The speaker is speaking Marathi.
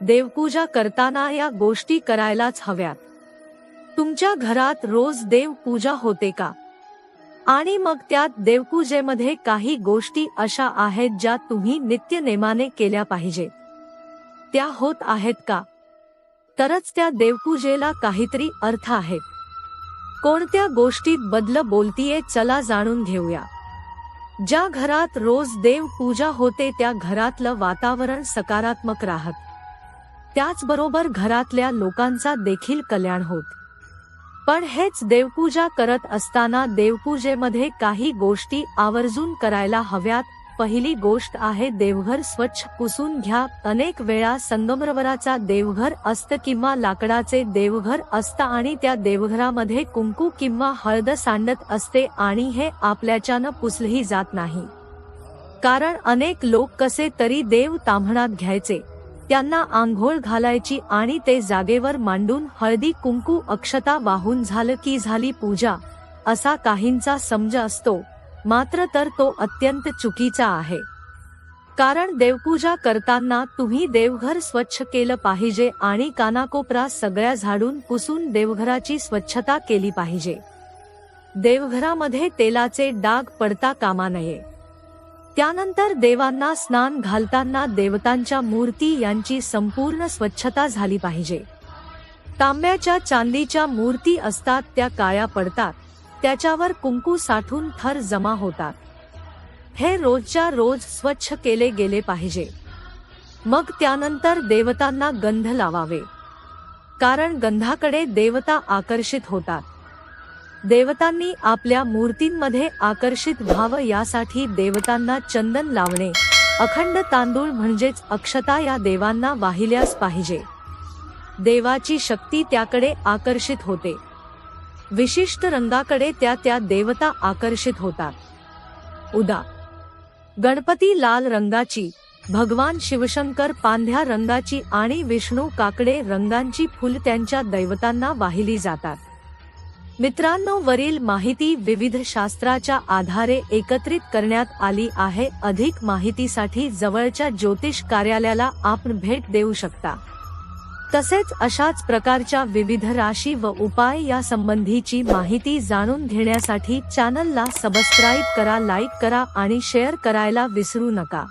देवपूजा करताना या गोष्टी करायलाच हव्यात. तुमच्या घरात रोज देवपूजा होते का? आणि मग त्यात देवपूजेमध्ये काही गोष्टी अशा आहेत ज्या तुम्ही नित्यनेमाने केल्या पाहिजे. त्या होत आहेत का? तरच त्या देवपूजेला काहीतरी अर्थ आहे. कोणत्या गोष्टीत बदल बोलतीये चला जाणून घेऊया. ज्या घरात रोज देव पूजा होते त्या घरातलं वातावरण सकारात्मक राहत. त्याचबरोबर घरातल्या लोकांचा देखील कल्याण होत. पण हेच देवपूजा करत असताना देवपूजेमध्ये काही गोष्टी आवर्जून करायला हव्यात. पहिली गोष्ट आहे देवघर स्वच्छ पुसून घ्या. अनेक वेळा संगमरवराचा देवघर असतं किंवा लाकडाचे देवघर असतं आणि त्या देवघरामध्ये कुंकू किंवा हळद सांडत असते आणि हे आपल्याच्यानं पुसलही जात नाही. कारण अनेक लोक कसे तरी देव तांबणात घ्यायचे. त्यांना आंघोळ घालायची आणि ते जागेवर मांडून हळदी कुंकू अक्षता वाहून झालं की झाली पूजा असा काहींचा समज असतो मात्र तर तो अत्यंत चुकीचा आहे. कारण देवपूजा करताना तुम्ही देवघर स्वच्छ केलं पाहिजे आणि कानाकोपरा सगळ्या झाडून पुसून देवघराची स्वच्छता केली पाहिजे. देवघरामध्ये तेलाचे डाग पडता कामा नये. त्यानंतर देवांना स्नान घालताना देवतांच्या मूर्ती यांची संपूर्ण स्वच्छता झाली पाहिजे. तांब्याच्या चांदीच्या मूर्ती असतात त्या काया पडतात त्याच्यावर कुंकू साठून थर जमा होतात. हे रोजच्या रोज स्वच्छ केले गेले पाहिजे. मग त्यानंतर देवतांना गंध लावावे. कारण गंधाकडे देवता आकर्षित होतात. देवतांनी आपल्या मूर्तींमध्ये आकर्षित व्हावं यासाठी देवतांना चंदन लावणे. अखंड तांदूळ म्हणजेच अक्षता या देवांना वाहिल्यास पाहिजे. देवाची शक्ती त्याकडे आकर्षित होते. विशिष्ट रंगाकडे त्या त्या देवता आकर्षित होतात. उदा. गणपती लाल रंगाची भगवान शिवशंकर पांढऱ्या रंगाची आणि विष्णू काकडे रंगांची फुल त्यांच्या दैवतांना वाहिली जातात. मित्रांनो वरील माहिती विविध शास्त्राच्या आधारे एकत्रित करण्यात आली आहे. अधिक माहितीसाठी जवळच्या ज्योतिष कार्यालयाला आपण भेट देऊ शकता. तसेच अशाच प्रकारच्या विविध राशी व उपाय या संबंधीची माहिती जाणून घेण्यासाठी चॅनलला सबस्क्राईब करा लाईक करा आणि शेअर करायला विसरू नका.